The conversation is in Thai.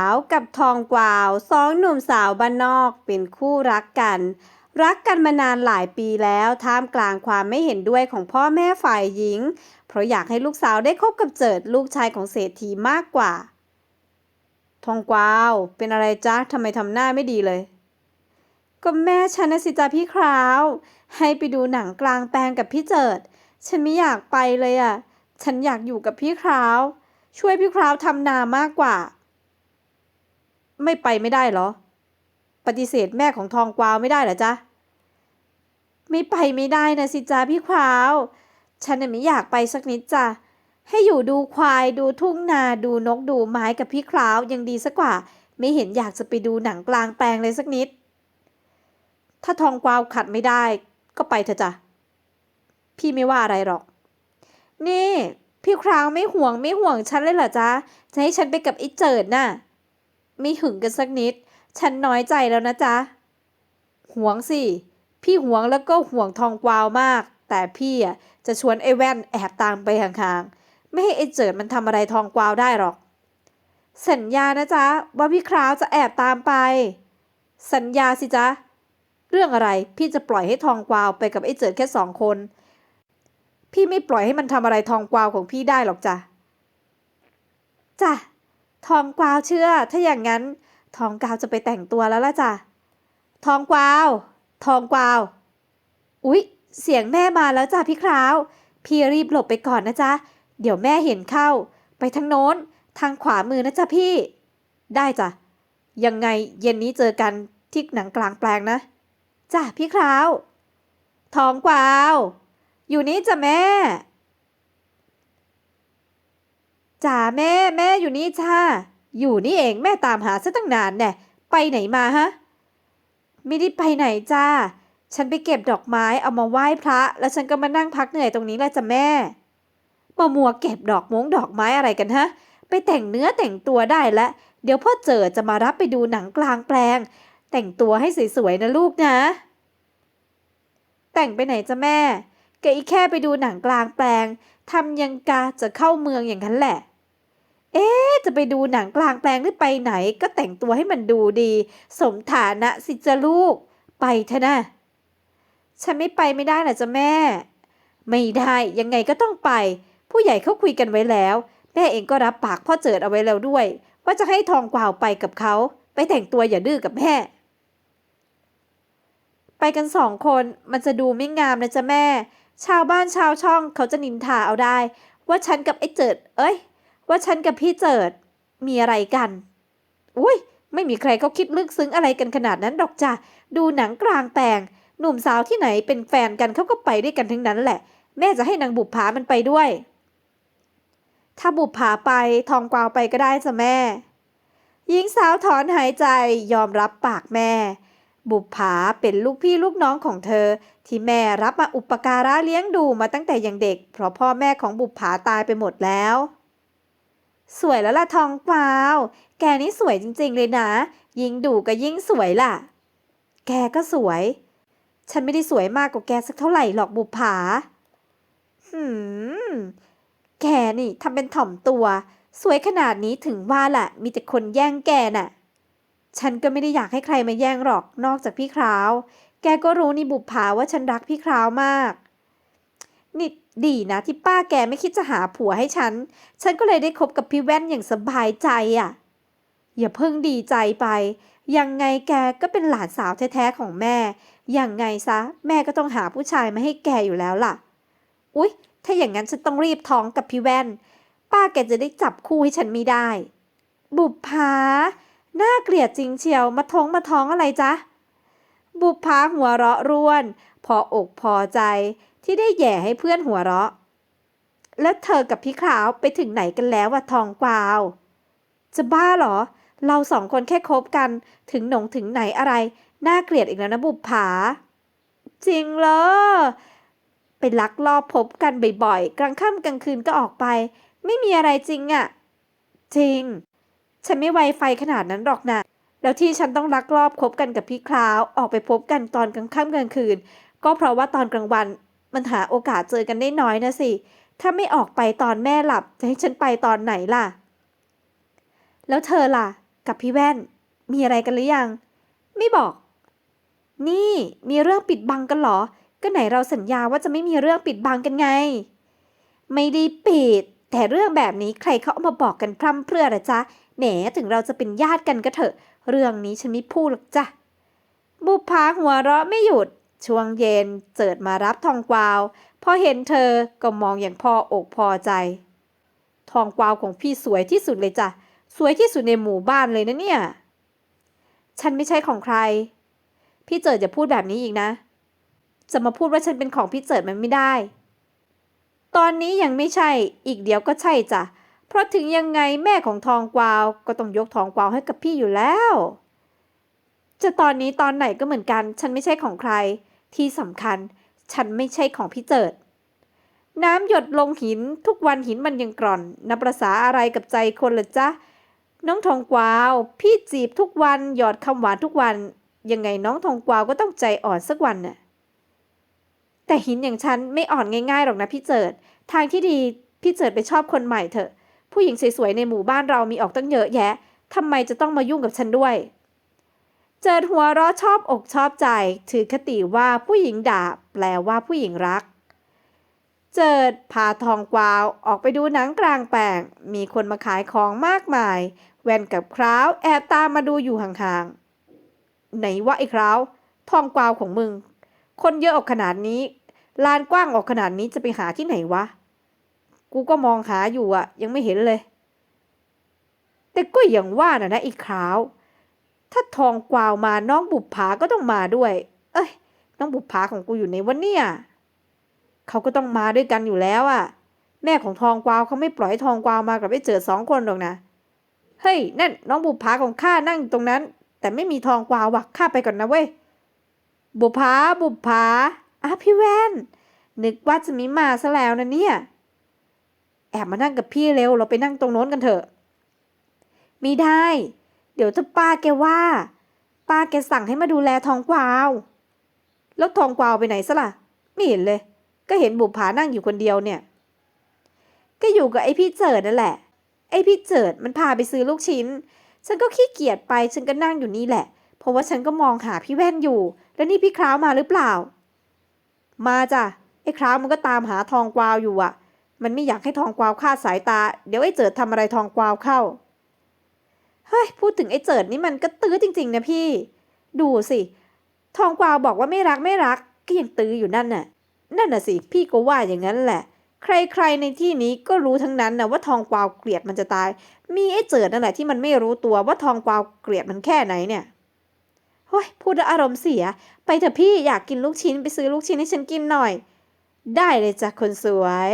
สาวกับทองกวาวสองหนุ่มสาวบ้านนอกเป็นคู่รักกัน รักกันมานานหลายปีแล้วท่ามกลางความไม่เห็นด้วยของพ่อแม่ฝ่ายหญิง เพราะอยากให้ลูกสาวได้คบกับเจิดลูกชายของเศรษฐีมากกว่า ทองกวาวเป็นอะไรจ๊ะทำไมทำหน้าไม่ดีเลย ก็แม่ฉันนะสิจ๊ะพี่คราว ให้ไปดูหนังกลางแปลงกับพี่เจิด ฉันไม่อยากไปเลยอะ ฉันอยากอยู่กับพี่คราว ช่วยพี่คราวทำนามากกว่า ไม่ไปไม่ได้เหรอ ปฏิเสธแม่ของทองกวาวไม่ได้เหรอจ๊ะ ไม่ไปไม่ได้นะสิจ๊ะพี่คราว ฉันน่ะไม่อยากไปสักนิดจ้ะ ให้อยู่ดูควายดูทุ่งนาดูนกดูไม้กับพี่คราวยังดีสักกว่า ไม่เห็นอยากจะไปดูหนังกลางแปลงเลยสักนิด ถ้าทองกวาวขัดไม่ได้ ก็ไปเถอะจ้ะ พี่ไม่ว่าอะไรหรอก นี่พี่คราวไม่ห่วงไม่ห่วงฉันเลยเหรอจ๊ะ จะให้ฉันไปกับไอ้เจิดน่ะ ไม่หึงกันสักนิด ฉันน้อยใจแล้วนะจ๊ะห่วงสิ พี่ห่วงแล้วก็ห่วงทองกวาวมาก แต่พี่อะจะชวนไอ้แว่นแอบตามไปห่างๆ ไม่ให้ไอ้เจิดมันทำอะไรทองกวาวได้หรอก สัญญานะจ๊ะว่าพี่คราวจะแอบตามไป สัญญาสิจ๊ะ เรื่องอะไรพี่จะปล่อยให้ทองกวาวไปกับไอ้เจิดแค่สองคน พี่ไม่ปล่อยให้มันทำอะไรทองกวาวของพี่ได้หรอกจ้ะจ้ะ ทองกวาวเชื่อ ถ้าอย่างนั้น ทองกวาวจะไปแต่งตัวแล้วล่ะจ้ะ ทองกวาว ทองกวาว อุ๊ย เสียงแม่มาแล้วจ้ะพี่คราว พี่รีบหลบไปก่อนนะจ๊ะ เดี๋ยวแม่เห็นเข้า ไปทางโน้น ทางขวามือนะจ๊ะพี่ ได้จ้ะ ยังไงเย็นนี้เจอกันที่หนังกลางแปลงนะ จ้ะพี่คราว ทองกวาว อยู่นี่จ้ะแม่ จ๋าแม่แม่อยู่นี่จ้าอยู่นี่เองแม่ตามหาซะตั้งนานแน่ไปไหนมาฮะไม่ได้ไปไหนจ้า ฉันไปเก็บดอกไม้เอามาไหว้พระ แล้วฉันก็มานั่งพักเหนื่อยตรงนี้แหละจ้ะแม่มามัวเก็บดอกมงดอกไม้อะไรกันฮะ ไปแต่งเนื้อแต่งตัวได้แล้วเดี๋ยวพ่อเจอจะมารับไปดูหนังกลางแปลง แต่งตัวให้สวยๆนะลูกนะ แต่งไปไหนจ้ะแม่แกอีแค่ไปดูหนังกลางแปลงทำยังกะจะเข้าเมืองอย่างนั้นแหละ เอ๊จะไปดูหนังกลางแปลงหรือไปไหน ก็แต่งตัวให้มันดูดี สมฐานะสิจะลูก ไปเถอะนะ ฉันไม่ไปไม่ได้หรอจ๊ะแม่ ไม่ได้ยังไงก็ต้องไป ผู้ใหญ่เขาคุยกันไว้แล้ว แม่เองก็รับปากพ่อเจิดเอาไว้แล้วด้วย ว่าจะให้ทองกวาวไปกับเขา ไปแต่งตัวอย่าดื้อกับแม่ ไปกันสองคนมันจะดูไม่งามนะจ๊ะแม่ ชาวบ้านชาวช่องเขาจะนินทาเอาได้ ว่าฉันกับไอ้เจิด เอ้ย ว่าฉันกับพี่เจิดมีอะไรกัน อุ้ยไม่มีใครเขาคิดลึกซึ้งอะไรกันขนาดนั้นดอกจ้ะ ดูหนังกลางแปลง หนุ่มสาวที่ไหนเป็นแฟนกันเขาก็ไปด้วยกันทั้งนั้นแหละ แม่จะให้นางบุปผามันไปด้วย ถ้าบุปผาไปทองกวาวไปก็ได้จ้ะแม่ หญิงสาวถอนหายใจยอมรับปากแม่ บุปผาเป็นลูกพี่ลูกน้องของเธอ ที่แม่รับมาอุปการะเลี้ยงดูมาตั้งแต่ยังเด็ก เพราะพ่อแม่ของบุปผาตายไปหมดแล้ว สวยแล้วล่ะทองกวาว แกนี่สวยจริง ๆ เลยนะ ยิ่งดูก็ยิ่งสวยล่ะ แกก็สวย ฉันไม่ได้สวยมากกว่าแกสักเท่าไหร่หรอกบุปผา หืม แกนี่ทำเป็นถ่อมตัว สวยขนาดนี้ถึงว่าล่ะ มีแต่คนแย่งแกน่ะ ฉันก็ไม่ได้อยากให้ใครมาแย่งหรอกนอกจากพี่คราว แกก็รู้นี่บุปผาว่าฉันรักพี่คราวมาก นี่ดีนะที่ป้าแกไม่คิดจะหาผัวให้ฉัน ฉันก็เลยได้คบกับพี่แว่นอย่างสบายใจอะ อย่าเพิ่งดีใจไป ยังไงแกก็เป็นหลานสาวแท้ๆของแม่ ยังไงซะ แม่ก็ต้องหาผู้ชายมาให้แกอยู่แล้วล่ะ อุ๊ย ถ้าอย่างนั้นฉันต้องรีบท้องกับพี่แว่น ป้าแกจะได้จับคู่ให้ฉันไม่ได้ บุปผาน่าเกลียดจริงเชียว มาท้องมาท้องอะไรจ๊ะ บุปผาหัวเราะร่วน พออกพอใจที่ได้แย่ให้เพื่อนหัวเราะ แล้วเธอกับพี่ขาวไปถึงไหนกันแล้วอะทองกวาว จะบ้าเหรอ เราสองคนแค่คบกันถึงหนงถึงไหนอะไร น่าเกลียดอีกแล้วนะบุปผา จริงเหรอไปลักลอบพบกันบ่อยๆ กลางค่ำกลางคืนก็ออกไป ไม่มีอะไรจริงอะจริง ฉันไม่ไวไฟขนาดนั้นหรอกนะ แล้วที่ฉันต้องลักลอบคบกันกับพี่คราว ออกไปพบกันตอนกลางค่ำกลางคืน ก็เพราะว่าตอนกลางวันมันหาโอกาสเจอกันได้น้อยนะสิ ถ้าไม่ออกไปตอนแม่หลับ จะให้ฉันไปตอนไหนล่ะ แล้วเธอล่ะ กับพี่แว่น มีอะไรกันหรือยัง ไม่บอก นี่มีเรื่องปิดบังกันเหรอ ก็ไหนเราสัญญาว่าจะไม่มีเรื่องปิดบังกันไง ไม่ได้ปิด แต่เรื่องแบบนี้ใครเขาเอามาบอกกันพร่ำเพรื่อหรอจ๊ะแหมถึงเราจะเป็นญาติกันก็เถอะ เรื่องนี้ฉันไม่พูดหรอกจ้ะบุพภาหัวเราะไม่หยุด ช่วงเย็นเจิดมารับทองกวาวพอเห็นเธอก็มองอย่างพออกพอใจ ทองกวาวของพี่สวยที่สุดเลยจ้ะสวยที่สุดในหมู่บ้านเลยนะเนี่ย ฉันไม่ใช่ของใคร พี่เจิดอย่าพูดแบบนี้อีกนะ จะมาพูดว่าฉันเป็นของพี่เจิดมันไม่ได้ ตอนนี้ยังไม่ใช่ อีกเดี๋ยวก็ใช่จ้ะ เพราะถึงยังไงแม่ของทองกวาวก็ต้องยกทองกวาวให้กับพี่อยู่แล้ว จะตอนนี้ตอนไหนก็เหมือนกัน ฉันไม่ใช่ของใคร ที่สำคัญ ฉันไม่ใช่ของพี่เจิด น้ำหยดลงหินทุกวันหินมันยังกร่อนนับประษาอะไรกับใจคนละจ๊ะ น้องทองกวาว พี่จีบทุกวันหยอดคำหวานทุกวัน ยังไงน้องทองกวาวก็ต้องใจอ่อนสักวันน่ะแต่หินอย่างฉันไม่อ่อนง่ายๆหรอกนะพี่เจิด ทางที่ดีพี่เจิดไปชอบคนใหม่เถอะ ผู้หญิงสวยๆในหมู่บ้านเรามีออกตั้งเยอะแยะทำไมจะต้องมายุ่งกับฉันด้วย เจิดหัวเราะชอบอกชอบใจ ถือคติว่าผู้หญิงด่าแปลว่าผู้หญิงรัก เจิดพาทองกวาวออกไปดูหนังกลางแปลง มีคนมาขายของมากมาย แว่นกับคราวแอบตามมาดูอยู่ห่างๆ ไหนวะไอ้คราวทองกวาวของมึง คนเยอะออกขนาดนี้ลานกว้างออกขนาดนี้จะไปหาที่ไหนวะ กูก็มองหาอยู่อะยังไม่เห็นเลย แต่ก็อย่างว่าน่ะนะไอ้คราว ถ้าทองกวาวมาน้องบุปผาก็ต้องมาด้วย เอ้ย น้องบุปผาของกูอยู่ในวันเนี่ย เขาก็ต้องมาด้วยกันอยู่แล้วอะแม่ของทองกวาวเขาไม่ปล่อยทองกวาวมากับไอ้เจิดสองคนหรอกนะ เฮ้ย นั่นน้องบุปผาของข้านั่งอยู่ตรงนั้น แต่ไม่มีทองกวาวว่ะข้าไปก่อนนะเว้ย บุปผาบุปผาอะพี่แว่น นึกว่าจะมีมาซะแล้วนะเนี่ย แอบมานั่งกับพี่เร็ว เราไปนั่งตรงโน้นกันเถอะม่ได้ เดี๋ยวถ้าป้าแกว่า ป้าแกสั่งให้มาดูแลทองกวาว แล้วทองกวาวไปไหนซะล่ะ ไม่เห็นเลย ก็เห็นบุปผานั่งอยู่คนเดียวเนี่ย ก็อยู่กับไอพี่เจิดนั่นแหละ ไอพี่เจิดมันพาไปซื้อลูกชิ้น ฉันก็ขี้เกียจไป ฉันก็นั่งอยู่นี่แหละ เพราะว่าฉันก็มองหาพี่แว่นอยู่ แล้วนี่พี่คราวมาหรือเปล่า มาจ้ะ ไอ้คราวมันก็ตามหาทองกวาวอยู่อะมันไม่อยากให้ทองกวาวคาดสายตา เดี๋ยวไอ้เจิดทำอะไรทองกวาวเข้า เฮ้ยพูดถึงไอ้เจิดนี่มันก็ตื้อจริง ๆ นะพี่ ดูสิ ทองกวาวบอกว่าไม่รักไม่รัก ก็ยังตื้ออยู่นั่นน่ะ นั่นน่ะสิ พี่ก็ว่าอย่างนั้นแหละ ใครๆในที่นี้ก็รู้ทั้งนั้นนะว่าทองกวาวเกลียดมันจะตาย มีไอ้เจิดนั่นแหละที่มันไม่รู้ตัวว่าทองกวาวเกลียดมันแค่ไหนเนี่ยเฮ้ยพูดแล้วอารมณ์เสีย ไปเถอะพี่อยากกินลูกชิ้นไปซื้อลูกชิ้นให้ฉันกินหน่อย ได้เลยจ้ะคนสวย